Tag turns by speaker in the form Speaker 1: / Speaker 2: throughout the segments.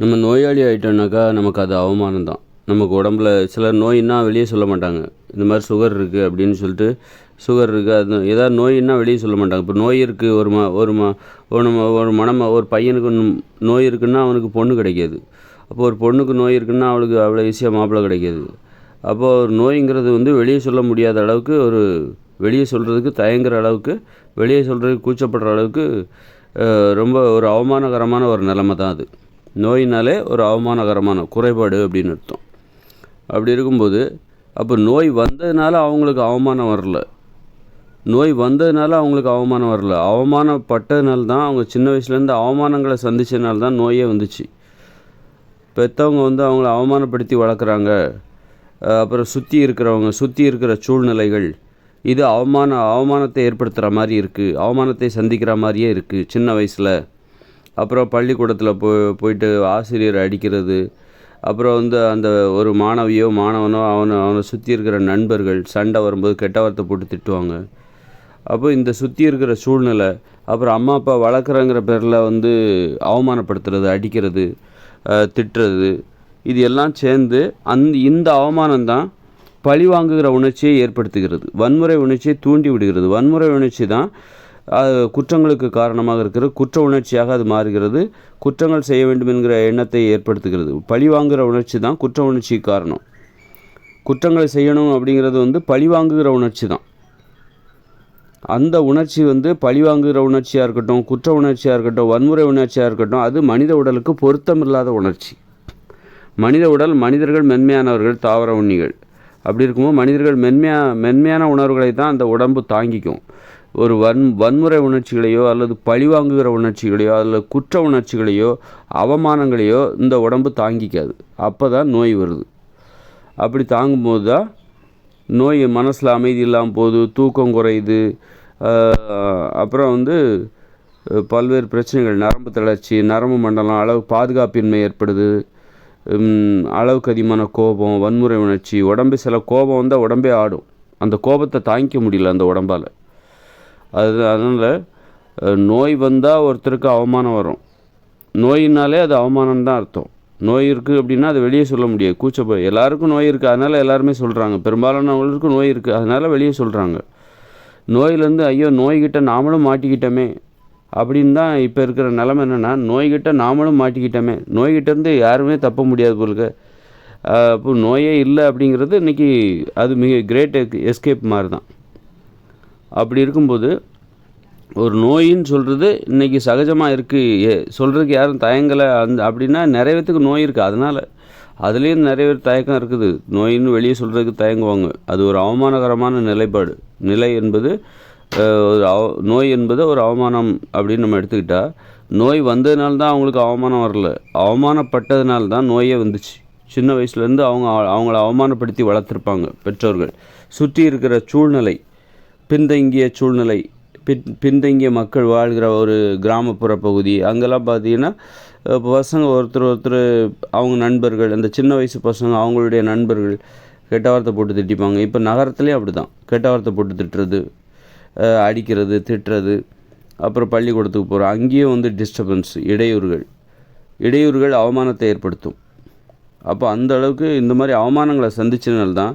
Speaker 1: நம்ம நோயாளி ஆகிட்டோம்னாக்கா நமக்கு அது அவமானம் தான் நமக்கு உடம்புல சிலர் நோயின்னா வெளியே சொல்ல மாட்டாங்க. இந்த மாதிரி சுகர் இருக்குது அப்படின்னு சொல்லிட்டு சுகர் இருக்குது அது ஏதாவது நோயின்னா வெளியே சொல்ல மாட்டாங்க. இப்போ நோய் இருக்குது ஒரு ம ஒரு ம ஒரு ஒரு மனம ஒரு பையனுக்கு நோய் இருக்குன்னா அவனுக்கு பொண்ணு கிடைக்காது. அப்போ ஒரு பொண்ணுக்கு நோய் இருக்குன்னா அவளுக்கு அவ்வளோ ஈஸியாக மாப்பிள்ளை கிடைக்காது. அப்போ ஒரு நோய்ங்கிறது வந்து வெளியே சொல்ல முடியாத அளவுக்கு ஒரு வெளியே சொல்கிறதுக்கு தயங்குற அளவுக்கு வெளியே சொல்கிறதுக்கு கூச்சப்படுற அளவுக்கு ரொம்ப ஒரு அவமானகரமான ஒரு நிலைமை தான் அது. நோயினாலே ஒரு அவமானகரமான குறைபாடு அப்படின்னு அர்த்தம். அப்படி இருக்கும்போது அப்போ நோய் வந்ததுனால அவங்களுக்கு அவமானம் வரல. நோய் வந்ததுனால அவங்களுக்கு அவமானம் வரல. அவமானப்பட்டதுனால தான் அவங்க சின்ன வயசுலேருந்து அவமானங்களை சந்தித்ததுனால தான் நோயே வந்துச்சு. பெற்றவங்க வந்து அவங்கள அவமானப்படுத்தி வளர்க்குறாங்க. அப்புறம் சுற்றி இருக்கிறவங்க சுற்றி இருக்கிற சூழ்நிலைகள் இது அவமான அவமானத்தை ஏற்படுத்துகிற மாதிரி இருக்குது அவமானத்தை சந்திக்கிற மாதிரியே இருக்குது சின்ன வயசில். அப்புறம் பள்ளிக்கூடத்தில் போ போயிட்டு ஆசிரியர் அடிக்கிறது. அப்புறம் வந்து அந்த ஒரு மாணவியோ மாணவனோ அவனை அவனை சுற்றி இருக்கிற நண்பர்கள் சண்டை வரும்போது கெட்ட வார்த்தை போட்டு திட்டுவாங்க. அப்போ இந்த சுற்றி இருக்கிற சூழ்நிலை அப்புறம் அம்மா அப்பா வளர்க்குறங்கிற பேரில் வந்து அவமானப்படுத்துறது அடிக்கிறது திட்டுறது இது எல்லாம் சேர்ந்து அந் இந்த அவமானம் தான் பழி வாங்குகிற உணர்ச்சியை ஏற்படுத்துகிறது. வன்முறை உணர்ச்சியை தூண்டி விடுகிறது. வன்முறை உணர்ச்சி தான் குற்றங்களுக்கு காரணமாக இருக்கிறது. குற்ற உணர்ச்சியாக அது மாறுகிறது. குற்றங்கள் செய்ய வேண்டும் என்கிற எண்ணத்தை ஏற்படுத்துகிறது. பழி வாங்குகிற உணர்ச்சி தான் குற்ற உணர்ச்சிக்கு காரணம். குற்றங்களை செய்யணும் அப்படிங்கிறது வந்து பழி வாங்குகிற உணர்ச்சி தான். அந்த உணர்ச்சி வந்து பழிவாங்குகிற உணர்ச்சியாக இருக்கட்டும் குற்ற உணர்ச்சியாக இருக்கட்டும் வன்முறை உணர்ச்சியாக இருக்கட்டும் அது மனித உடலுக்கு பொருத்தமில்லாத உணர்ச்சி. மனித உடல் மனிதர்கள் மென்மையானவர்கள் தாவர உண்ணிகள். அப்படி இருக்கும்போது மனிதர்கள் மென்மையா மென்மையான உணர்வுகளை தான் அந்த உடம்பு தாங்கிக்கும். ஒரு வன் வன்முறை உணர்ச்சிகளையோ அல்லது பழிவாங்குகிற உணர்ச்சிகளையோ அல்லது குற்ற உணர்ச்சிகளையோ அவமானங்களையோ இந்த உடம்பு தாங்கிக்காது. அப்போ தான் நோய் வருது. அப்படி தாங்கும்போது தான் நோய் மனசில் அமைதி இல்லாமல் போகுது தூக்கம் குறையுது. அப்புறம் வந்து பல்வேறு பிரச்சனைகள். நரம்பு தளர்ச்சி நரம்பு மண்டலம் அளவு பாதுகாப்பின்மை ஏற்படுது. அளவுக்கு அதிகமான கோபம் வன்முறை உணர்ச்சி உடம்பு சில கோபம் வந்தால் உடம்பே ஆடும். அந்த கோபத்தை தாங்கிக்க முடியல அந்த உடம்பால். அது அதனால் நோய் வந்தால் ஒருத்தருக்கு அவமானம் வரும். நோயினாலே அது அவமானம் தான் அர்த்தம். நோய் இருக்குது அப்படின்னா அதை வெளியே சொல்ல முடியாது. கூச்சப்போ எல்லாருக்கும் நோய் இருக்குது அதனால் எல்லாருமே சொல்கிறாங்க பெரும்பாலானவர்களுக்கும் நோய் இருக்குது அதனால் வெளியே சொல்கிறாங்க நோயிலேருந்து ஐயோ நோய்கிட்ட நாமளும் மாட்டிக்கிட்டோமே அப்படின்னு தான் இப்போ இருக்கிற நிலமை என்னென்னா நோய்கிட்ட நாமளும் மாட்டிக்கிட்டோமே. நோய்கிட்டேருந்து யாருமே தப்ப முடியாது போலுக்க அப்போ நோயே இல்லை அப்படிங்கிறது இன்றைக்கி அது மிக கிரேட் எஸ்கேப் மாதிரி தான். அப்படி இருக்கும்போது ஒரு நோயின்னு சொல்கிறது இன்றைக்கி சகஜமாக இருக்குது சொல்கிறதுக்கு யாரும் தயங்கலை. அந்த அப்படின்னா நிறைய பேத்துக்கு நோய் இருக்குது அதனால் அதுலேயும் நிறைய பேர் தயக்கம் இருக்குது. நோயின்னு வெளியே சொல்கிறதுக்கு தயங்குவாங்க. அது ஒரு அவமானகரமான நிலைப்பாடு. நிலை என்பது ஒரு அவ நோய் என்பது ஒரு அவமானம் அப்படின்னு நம்ம எடுத்துக்கிட்டால் நோய் வந்ததுனால தான் அவங்களுக்கு அவமானம் வரல. அவமானப்பட்டதுனால தான் நோயே வந்துச்சு. சின்ன வயசுலேருந்து அவங்க அவங்கள அவமானப்படுத்தி வளர்த்துருப்பாங்க பெற்றோர்கள். சுற்றி இருக்கிற சூழ்நிலை பின்தங்கிய சூழ்நிலை பின் பின்தங்கிய மக்கள் வாழ்கிற ஒரு கிராமப்புற பகுதி. அங்கெல்லாம் பார்த்தீங்கன்னா இப்போ பசங்க ஒருத்தர் ஒருத்தர் அவங்க நண்பர்கள் அந்த சின்ன வயசு பசங்க அவங்களுடைய நண்பர்கள் கெட்ட வார்த்தை போட்டு திட்டிப்பாங்க. இப்போ நகரத்துலேயும் அப்படி தான் கெட்ட வார்த்தை போட்டு திட்டுறது அடிக்கிறது திட்டுறது. அப்புறம் பள்ளிக்கூடத்துக்கு போகிறோம் அங்கேயும் வந்து டிஸ்டர்பன்ஸ் இடையூறுகள். இடையூறுகள் அவமானத்தை ஏற்படுத்தும். அப்போ அந்த அளவுக்கு இந்த மாதிரி அவமானங்களை சந்திச்சதுனால தான்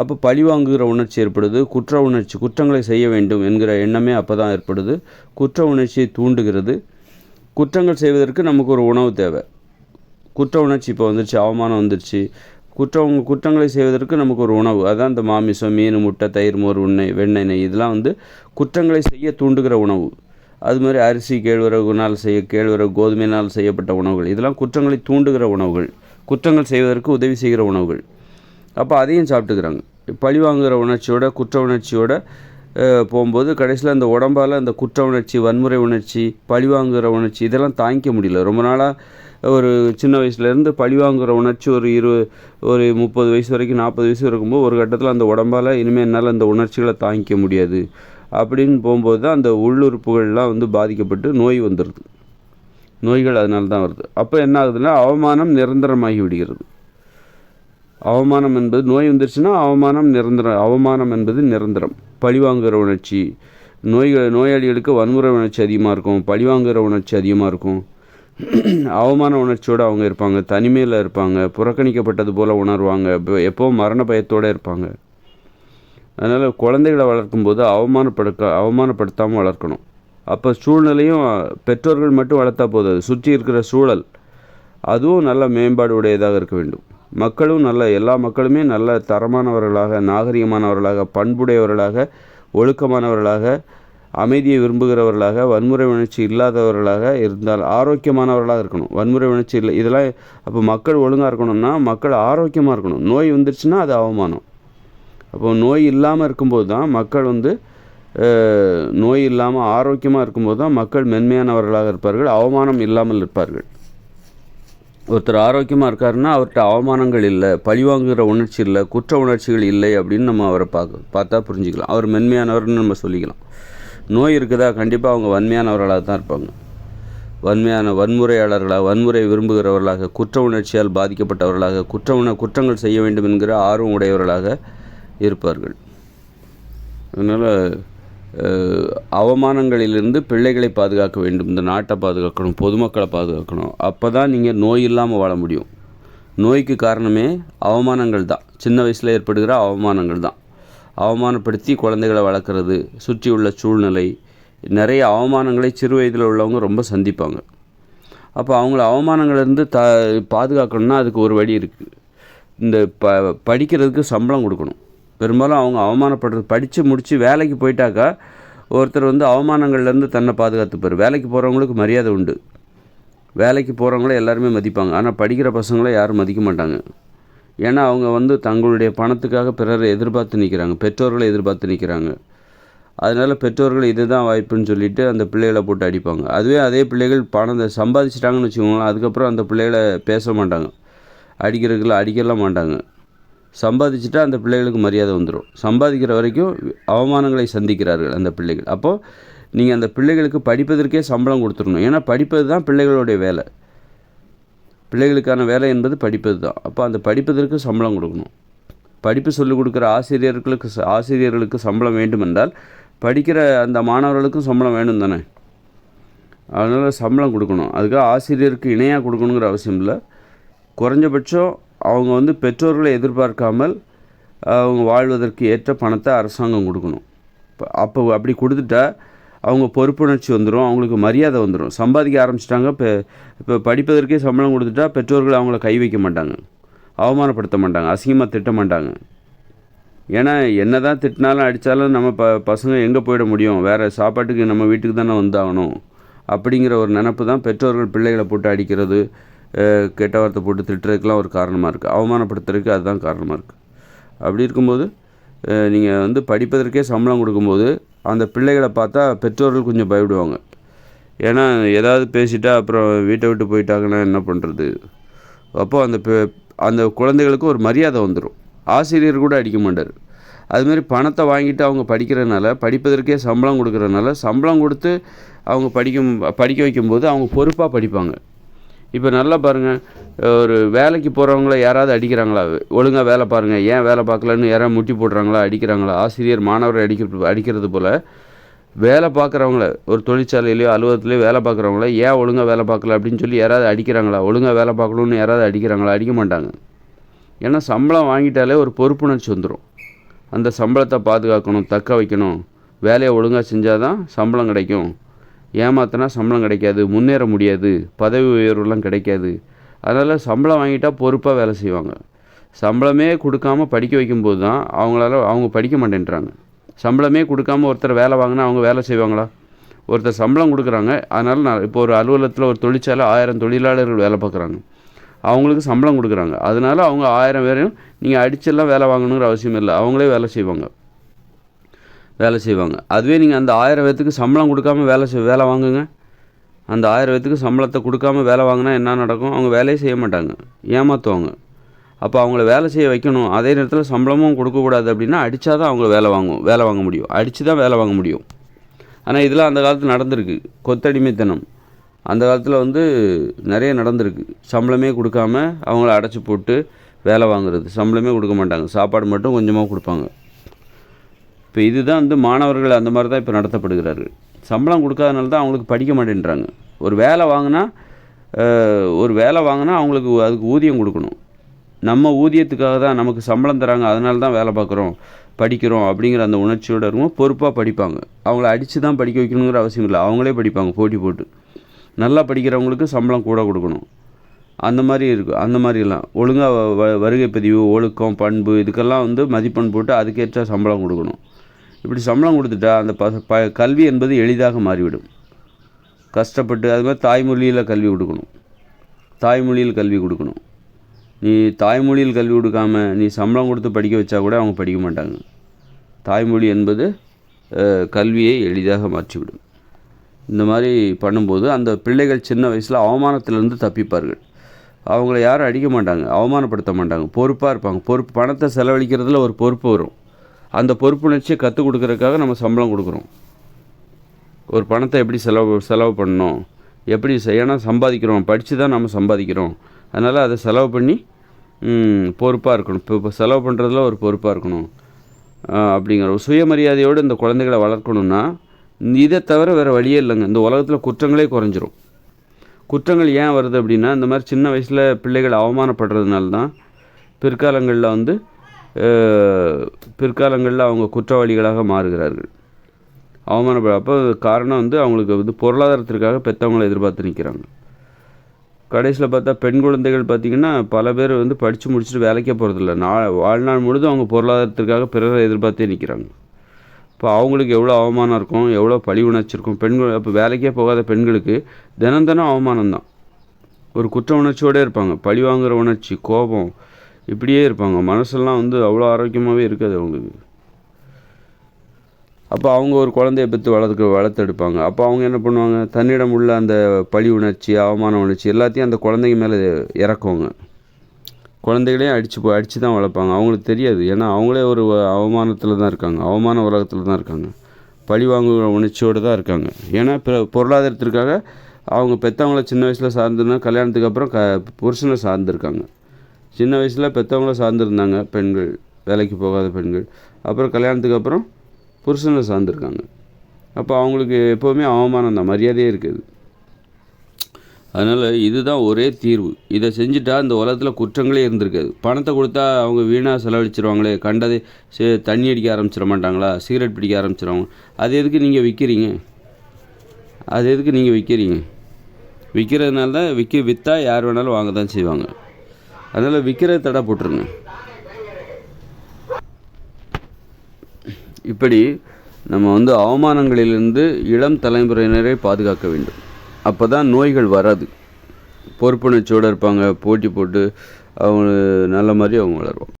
Speaker 1: அப்போ பழி வாங்குகிற உணர்ச்சி ஏற்படுது. குற்ற உணர்ச்சி குற்றங்களை செய்ய வேண்டும் என்கிற எண்ணமே அப்போ தான் ஏற்படுது. குற்ற உணர்ச்சியை தூண்டுகிறது. குற்றங்கள் செய்வதற்கு நமக்கு ஒரு உணவு தேவை. குற்ற உணர்ச்சி இப்போ வந்துருச்சு அவமானம் வந்துருச்சு. குற்றம் குற்றங்களை செய்வதற்கு நமக்கு ஒரு உணவு. அதான் இந்த மாமிசம் மீன் முட்டை தயிர் மோர் உண்ணெய் வெண்ணெய் நெய் இதெல்லாம் வந்து குற்றங்களை செய்ய தூண்டுகிற உணவு. அது மாதிரி அரிசி கேழ்வரகுனால் செய்ய கேழ்வரகு கோதுமையினால் செய்யப்பட்ட உணவுகள். இதெல்லாம் குற்றங்களை தூண்டுகிற உணவுகள். குற்றங்கள் செய்வதற்கு உதவி செய்கிற உணவுகள். அப்போ அதையும் சாப்பிட்டுக்கிறாங்க. பழி வாங்குகிற உணர்ச்சியோட குற்ற உணர்ச்சியோட போகும்போது கடைசியில் அந்த உடம்பால் அந்த குற்ற உணர்ச்சி வன்முறை உணர்ச்சி பழி வாங்குகிற உணர்ச்சி இதெல்லாம் தாங்கிக்க முடியல. ரொம்ப நாளாக ஒரு சின்ன வயசுலேருந்து பழி வாங்குகிற உணர்ச்சி ஒரு இரு ஒரு முப்பது வயசு வரைக்கும் நாற்பது வயசு இருக்கும்போது ஒரு கட்டத்தில் அந்த உடம்பால் இனிமேல் என்னால் அந்த உணர்ச்சிகளை தாங்கிக்க முடியாது. அப்படின்னு போகும்போது தான் அந்த உள்ளுறுப்புகள்லாம் வந்து பாதிக்கப்பட்டு நோய் வந்துடுது நோய்கள் அதனால தான் வருது. அப்போ என்ன ஆகுதுன்னா அவமானம் நிரந்தரமாகி விடுகிறது அவமானம் என்பது நோய் வந்துருச்சுன்னா அவமானம் நிரந்தரம் அவமானம் என்பது நிரந்தரம். பழிவாங்குகிற உணர்ச்சி. நோய்கள் நோயாளிகளுக்கு வன்முறை உணர்ச்சி அதிகமாக இருக்கும். பழிவாங்குகிற உணர்ச்சி அதிகமாக இருக்கும். அவமான உணர்ச்சியோடு அவங்க இருப்பாங்க. தனிமையில் இருப்பாங்க. புறக்கணிக்கப்பட்டது போல் உணர்வாங்க. இப்போ எப்போவும் மரண பயத்தோடு இருப்பாங்க. அதனால் குழந்தைகளை வளர்க்கும்போது அவமானப்படுத்த அவமானப்படுத்தாமல் வளர்க்கணும். அப்போ சூழ்நிலையும் பெற்றோர்கள் மட்டும் வளர்த்தா போதாது சுற்றி இருக்கிற சூழல். அதுவும் நல்ல மேம்பாடு உடையதாக இருக்க வேண்டும். மக்களும் நல்ல எல்லா மக்களுமே நல்ல தரமானவர்களாக நாகரிகமானவர்களாக பண்புடையவர்களாக ஒழுக்கமானவர்களாக அமைதியை விரும்புகிறவர்களாக வன்முறை உணர்ச்சி இல்லாதவர்களாக இருந்தால் ஆரோக்கியமானவர்களாக இருக்கணும். வன்முறை உணர்ச்சி இல்லை. இதெல்லாம் அப்போ மக்கள் ஒழுங்காக இருக்கணும்னா மக்கள் ஆரோக்கியமாக இருக்கணும். நோய் வந்துருச்சுன்னா அது அவமானம். அப்போ நோய் இல்லாமல் இருக்கும்போது தான் மக்கள் வந்து நோய் இல்லாமல் ஆரோக்கியமாக இருக்கும்போது தான் மக்கள் மென்மையானவர்களாக இருப்பார்கள் அவமானம் இல்லாமல் இருப்பார்கள். ஒருத்தர் ஆரோக்கியமாக இருக்காருன்னா அவர்கிட்ட அவமானங்கள் இல்லை பழிவாங்குகிற உணர்ச்சி இல்லை குற்ற உணர்ச்சிகள் இல்லை அப்படின்னு நம்ம அவரை பார்க்க பார்த்தா புரிஞ்சுக்கலாம். அவர் மென்மையானவர்னு நம்ம சொல்லிக்கலாம். நோய் இருக்குதா? கண்டிப்பாக அவங்க வன்மையானவர்களாக தான் இருப்பாங்க. வன்மையான வன்முறையாளர்களாக வன்முறை விரும்புகிறவர்களாக குற்ற உணர்ச்சியால் பாதிக்கப்பட்டவர்களாக குற்ற உண குற்றங்கள் செய்ய வேண்டும் என்கிற ஆர்வம் உடையவர்களாக இருப்பார்கள். அதனால் அவமானங்களிலிருந்து பிள்ளைகளை பாதுகாக்க வேண்டும். இந்த நாட்டை பாதுகாக்கணும் பொதுமக்களை பாதுகாக்கணும். அப்போ தான் நீங்கள் நோய் இல்லாமல் வாழ முடியும். நோய்க்கு காரணமே அவமானங்கள் தான். சின்ன வயசில் ஏற்படுகிற அவமானங்கள் தான். அவமானப்படுத்தி குழந்தைகளை வளர்க்குறது சுற்றி உள்ள சூழ்நிலை நிறைய அவமானங்களை சிறு வயதில் உள்ளவங்க ரொம்ப சந்திப்பாங்க. அப்போ அவங்கள அவமானங்கள்லேருந்து த பாதுகாக்கணும்னா அதுக்கு ஒரு வழி இருக்குது இந்த ப படிக்கிறதுக்கு சம்பளம் கொடுக்கணும். பெரும்பாலும் அவங்க அவமானப்படுறது படித்து முடித்து வேலைக்கு போயிட்டாக்கா ஒருத்தர் வந்து அவமானங்கள்லேருந்து தன்னை பாதுகாத்துப்பார். வேலைக்கு போகிறவங்களுக்கு மரியாதை உண்டு. வேலைக்கு போகிறவங்கள எல்லாருமே மதிப்பாங்க. ஆனால் படிக்கிற பசங்களை யாரும் மதிக்க மாட்டாங்க. ஏன்னா அவங்க வந்து தங்களுடைய பணத்துக்காக பிறரை எதிர்பார்த்து நிற்கிறாங்க பெற்றோர்களை எதிர்பார்த்து நிற்கிறாங்க அதனால் பெற்றோர்கள் இதுதான் வாய்ப்புன்னு சொல்லிட்டு அந்த பிள்ளைகளை போட்டு அடிப்பாங்க. அதுவே அதே பிள்ளைகள் பணத்தை சம்பாதிச்சிட்டாங்கன்னு வச்சுக்கோங்களேன் அதுக்கப்புறம் அந்த பிள்ளைகளை பேச மாட்டாங்க. அடிக்கிறதுக்குள்ள அடிக்கலாம் மாட்டாங்க. சம்பாதிச்சுட்டா அந்த பிள்ளைகளுக்கு மரியாதை வந்துடும் சம்பாதிக்கிற வரைக்கும் அவமானங்களை சந்திக்கிறார்கள் அந்த பிள்ளைகள். அப்போது நீங்கள் அந்த பிள்ளைகளுக்கு படிப்பதற்கே சம்பளம் கொடுத்துடணும். ஏன்னா படிப்பது தான் பிள்ளைகளுடைய வேலை. பிள்ளைகளுக்கான வேலை என்பது படிப்பது தான் அப்போ அந்த படிப்பதற்கு சம்பளம் கொடுக்கணும். படிப்பு சொல்லிக் கொடுக்குற ஆசிரியர்களுக்கு ச- ஆசிரியர்களுக்கு சம்பளம் வேண்டுமென்றால் படிக்கிற அந்த மாணவர்களுக்கும் சம்பளம் வேணும் தானே? அதனால் சம்பளம் கொடுக்கணும். அதுக்காக ஆசிரியருக்கு இணையாக கொடுக்கணுங்கிற அவசியம் இல்லை. குறைஞ்சபட்சம் அவங்க வந்து பெற்றோர்களை எதிர்பார்க்காமல் அவங்க வாழ்வதற்கு ஏற்ற பணத்தை அரசாங்கம் கொடுக்கணும். இப்போ அப்போ அப்படி கொடுத்துட்டா அவங்க பொறுப்புணர்ச்சி வந்துடும் அவங்களுக்கு மரியாதை வந்துடும் சம்பாதிக்க ஆரம்பிச்சிட்டாங்க இப்போ இப்போ படிப்பதற்கே சம்பளம் கொடுத்துட்டா பெற்றோர்கள் அவங்கள கை வைக்க மாட்டாங்க. அவமானப்படுத்த மாட்டாங்க அசிங்கமாக திட்ட மாட்டாங்க. ஏன்னா என்ன தான் திட்டினாலும் அடித்தாலும் நம்ம ப பசங்க எங்கே போயிட முடியும்? வேறு சாப்பாட்டுக்கு நம்ம வீட்டுக்கு தானே வந்தாகணும். அப்படிங்கிற ஒரு நினப்பு தான் பெற்றோர்கள் பிள்ளைகளை போட்டு அடிக்கிறது. கெட்ட வார்த்தை போட்டு திட்டுறதுக்கெலாம் ஒரு காரணமாக இருக்குது அவமானப்படுத்துறதுக்கு அதுதான் காரணமாக இருக்குது அப்படி இருக்கும்போது நீங்கள் வந்து படிப்பதற்கே சம்பளம் கொடுக்கும்போது அந்த பிள்ளைகளை பார்த்தா பெற்றோர்கள் கொஞ்சம் பயப்படுவாங்க. ஏன்னா ஏதாவது பேசிட்டா அப்புறம் வீட்டை விட்டு போயிட்டாங்கன்னா என்ன பண்ணுறது அப்போது அந்த பெ- அந்த குழந்தைகளுக்கு ஒரு மரியாதை வந்துடும் ஆசிரியர் கூட அடிக்க மாட்டார். அதுமாரி பணத்தை வாங்கிட்டு அவங்க படிக்கிறதுனால படிப்பதற்கே சம்பளம் கொடுக்கறதுனால சம்பளம் கொடுத்து அவங்க படிக்கும் படிக்க வைக்கும்போது அவங்க பொறுப்பாக படிப்பாங்க. இப்போ நல்லா பாருங்கள் ஒரு வேலைக்கு போகிறவங்கள யாராவது அடிக்கிறாங்களா? ஒழுங்காக வேலை பாருங்கள் ஏன் வேலை பார்க்கலன்னு யாராவது முட்டி போடுறாங்களா அடிக்கிறாங்களா? ஆசிரியர் மாணவரை அடிக்க அடிக்கிறது போல் வேலை பார்க்குறவங்கள ஒரு தொழிற்சாலையிலையோ அலுவலகத்துலையோ வேலை பார்க்குறவங்கள ஏன் ஒழுங்காக வேலை பார்க்கல அப்படின்னு சொல்லி யாராவது அடிக்கிறாங்களா? ஒழுங்காக வேலை பார்க்கணுன்னு யாராவது அடிக்கிறாங்களா? அடிக்க மாட்டாங்க. ஏன்னா சம்பளம் வாங்கிட்டாலே ஒரு பொறுப்புணர்ச்சி வந்துடும் அந்த சம்பளத்தை பாதுகாக்கணும் தக்க வைக்கணும். வேலையை ஒழுங்காக செஞ்சால் தான் சம்பளம் கிடைக்கும். ஏமாத்தினா சம்பளம் கிடைக்காது முன்னேற முடியாது பதவி உயர்வுலாம் கிடைக்காது. அதனால் சம்பளம் வாங்கிட்டா பொறுப்பாக வேலை செய்வாங்க. சம்பளமே கொடுக்காம படிக்க வைக்கும்போது தான் அவங்களால அவங்க படிக்க மாட்டேன்றாங்க. சம்பளமே கொடுக்காம ஒருத்தர் வேலை வாங்கினா அவங்க வேலை செய்வாங்களா? ஒருத்தர் சம்பளம் கொடுக்குறாங்க அதனால் நான் இப்போ ஒரு அலுவலகத்தில் ஒரு தொழிற்சாலை ஆயிரம் தொழிலாளர்கள் வேலை பார்க்குறாங்க. அவங்களுக்கு சம்பளம் கொடுக்குறாங்க. அதனால அவங்க ஆயிரம் பேரையும் நீங்கள் அடிச்செல்லாம் வேலை வாங்கணுங்கிற அவசியம் இல்லை. அவங்களே வேலை செய்வாங்க. வேலை செய்வாங்க. அதுவே நீங்கள் அந்த ஆயிரம் பேர்த்துக்கு சம்பளம் கொடுக்காம வேலை செய் வேலை வாங்குங்க. அந்த ஆயிரம் பேர்த்துக்கு சம்பளத்தை கொடுக்காம வேலை வாங்கினா என்ன நடக்கும்? அவங்க வேலையே செய்ய மாட்டாங்க. ஏமாற்றுவாங்க அப்போ அவங்கள வேலை செய்ய வைக்கணும். அதே நேரத்தில் சம்பளமும் கொடுக்கக்கூடாது அப்படின்னா அடித்தா தான் அவங்கள வேலை வாங்கும் வேலை வாங்க முடியும். அடித்து தான் வேலை வாங்க முடியும். ஆனால் இதெல்லாம் அந்த காலத்தில் நடந்திருக்கு. கொத்தடிமைத்தனம். அந்த காலத்தில் வந்து நிறைய நடந்திருக்கு. சம்பளமே கொடுக்காம அவங்கள அடைச்சி போட்டு வேலை வாங்குறது. சம்பளமே கொடுக்க மாட்டாங்க. சாப்பாடு மட்டும் கொஞ்சமாக கொடுப்பாங்க. இப்போ இதுதான் வந்து மாணவர்கள் அந்த மாதிரி தான் இப்போ நடத்தப்படுகிறார்கள். சம்பளம் கொடுக்காதனால தான் அவங்களுக்கு படிக்க மாட்டேன்றாங்க. ஒரு வேலை வாங்கினா ஒரு வேலை வாங்கினா அவங்களுக்கு அதுக்கு ஊதியம் கொடுக்கணும். நம்ம ஊதியத்துக்காக தான் நமக்கு சம்பளம் தராங்க அதனால தான் வேலை பார்க்குறோம் படிக்கிறோம் அப்படிங்கிற அந்த உணர்ச்சியோடு இருக்கும் பொறுப்பாக படிப்பாங்க. அவங்கள அடித்து தான் படிக்க வைக்கணுங்கிற அவசியம் இல்லை. அவங்களே படிப்பாங்க போட்டி போட்டு. நல்லா படிக்கிறவங்களுக்கு சம்பளம் கூட கொடுக்கணும். அந்த மாதிரி இருக்கும் அந்த மாதிரிலாம் ஒழுங்காக வ வருகை பதிவு ஒழுக்கம் பண்பு இதுக்கெல்லாம் வந்து மதிப்பெண் போட்டு அதுக்கேற்ற சம்பளம் கொடுக்கணும். இப்படி சம்பளம் கொடுத்துட்டா அந்த ப ப கல்வி என்பது எளிதாக மாறிவிடும். கஷ்டப்பட்டு அது மாதிரி தாய்மொழியில் கல்வி கொடுக்கணும். தாய்மொழியில் கல்வி கொடுக்கணும். நீ தாய்மொழியில் கல்வி கொடுக்காம நீ சம்பளம் கொடுத்து படிக்க வச்சா கூட அவங்க படிக்க மாட்டாங்க. தாய்மொழி என்பது கல்வியை எளிதாக மாற்றிவிடும். இந்த மாதிரி பண்ணும்போது அந்த பிள்ளைகள் சின்ன வயசில் அவமானத்திலிருந்து தப்பிப்பார்கள். அவங்கள யாரும் அடிக்க மாட்டாங்க அவமானப்படுத்த மாட்டாங்க. பொறுப்பாக இருப்பாங்க. பொறுப்பு பணத்தை செலவழிக்கிறதுல ஒரு பொறுப்பு வரும். அந்த பொறுப்புணர்ச்சியை கற்றுக் கொடுக்குறதுக்காக நம்ம சம்பளம் கொடுக்குறோம். ஒரு பணத்தை எப்படி செலவு செலவு பண்ணணும்? எப்படி ஏன்னா சம்பாதிக்கிறோம். படித்து தான் நம்ம சம்பாதிக்கிறோம். அதனால் அதை செலவு பண்ணி பொறுப்பாக இருக்கணும். இப்போ இப்போ செலவு பண்ணுறதுல ஒரு பொறுப்பாக இருக்கணும். அப்படிங்கிற ஒரு சுயமரியாதையோடு இந்த குழந்தைகளை வளர்க்கணும்னா இதை தவிர வேறு வழியே இல்லைங்க. இந்த உலகத்தில் குற்றங்களே குறைஞ்சிரும். குற்றங்கள் ஏன் வருது அப்படின்னா இந்த மாதிரி சின்ன வயசில் பிள்ளைகள் அவமானப்படுறதுனால தான் பிற்காலங்களில் வந்து பிற்காலங்களில் அவங்க குற்றவாளிகளாக மாறுகிறார்கள். அவமானப்பட அப்போ காரணம் வந்து அவங்களுக்கு வந்து பொருளாதாரத்திற்காக பெற்றவங்களை எதிர்பார்த்து நிற்கிறாங்க கடைசியில் பார்த்தா பெண் குழந்தைகள் பார்த்திங்கன்னா பல பேர் வந்து படித்து முடிச்சுட்டு வேலைக்கே போகிறதில்ல நா வாழ்நாள் முழுதும் அவங்க பொருளாதாரத்திற்காக பிறரை எதிர்பார்த்தே நிற்கிறாங்க இப்போ அவங்களுக்கு எவ்வளோ அவமானம் இருக்கும் எவ்வளோ பழி உணர்ச்சி இருக்கும். பெண்கள் இப்போ வேலைக்கே போகாத பெண்களுக்கு தினம் தினம் அவமானம் தான் ஒரு குற்ற உணர்ச்சியோடே இருப்பாங்க. பழி வாங்குகிற உணர்ச்சி கோபம் இப்படியே இருப்பாங்க. மனசெல்லாம் வந்து அவ்வளோ ஆரோக்கியமாகவே இருக்காது அவங்களுக்கு. அப்போ அவங்க ஒரு குழந்தைய பெற்று வளர்த்து வளர்த்தெடுப்பாங்க அப்போ அவங்க என்ன பண்ணுவாங்க? தன்னிடம் உள்ள அந்த பழி உணர்ச்சி அவமான உணர்ச்சி எல்லாத்தையும் அந்த குழந்தைங்க மேலே இறக்குவாங்க. குழந்தைகளையும் அடித்து போ அடித்து தான் வளர்ப்பாங்க. அவங்களுக்கு தெரியாது. ஏன்னா அவங்களே ஒரு அவமானத்தில் தான் இருக்காங்க. அவமான உலகத்தில் தான் இருக்காங்க. பழி வாங்குகிற உணர்ச்சியோடு தான் இருக்காங்க. ஏன்னா பிற பொருளாதாரத்திற்காக அவங்க பெற்றவங்கள சின்ன வயசில் சார்ந்துனா கல்யாணத்துக்கு அப்புறம் க புருஷனை சார்ந்திருக்காங்க. சின்ன வயசில் பெற்றவங்கள சார்ந்திருந்தாங்க பெண்கள் வேலைக்கு போகாத பெண்கள். அப்புறம் கல்யாணத்துக்கு அப்புறம் புருஷனை சார்ந்திருக்காங்க. அப்போ அவங்களுக்கு எப்போவுமே அவமானம் தான் மரியாதையே இருக்குது. அதனால் இதுதான் ஒரே தீர்வு. இதை செஞ்சுட்டா இந்த உலகத்தில் குற்றங்களே இருந்திருக்காது. பணத்தை கொடுத்தா அவங்க வீணாக செலவழிச்சிருவாங்களே கண்டதே சே- தண்ணி அடிக்க ஆரம்பிச்சிட மாட்டாங்களா சிகரெட் பிடிக்க ஆரம்பிச்சிருவாங்க. அது எதுக்கு நீங்கள் விற்கிறீங்க அது எதுக்கு நீங்கள் விற்கிறீங்க விற்கிறதுனால தான் விற்க விற்றா யார் வேணாலும் வாங்க தான் செய்வாங்க. அதனால் விற்கிற தடை போட்டுருங்க. இப்படி நம்ம வந்து அவமானங்களிலிருந்து இளம் தலைமுறையினரை பாதுகாக்க வேண்டும். அப்போ தான் நோய்கள் வராது. பொறுப்புணர்ச்சியோடு இருப்பாங்க போட்டி போட்டு அவங்க நல்ல மாதிரி அவங்க வளருவாங்க.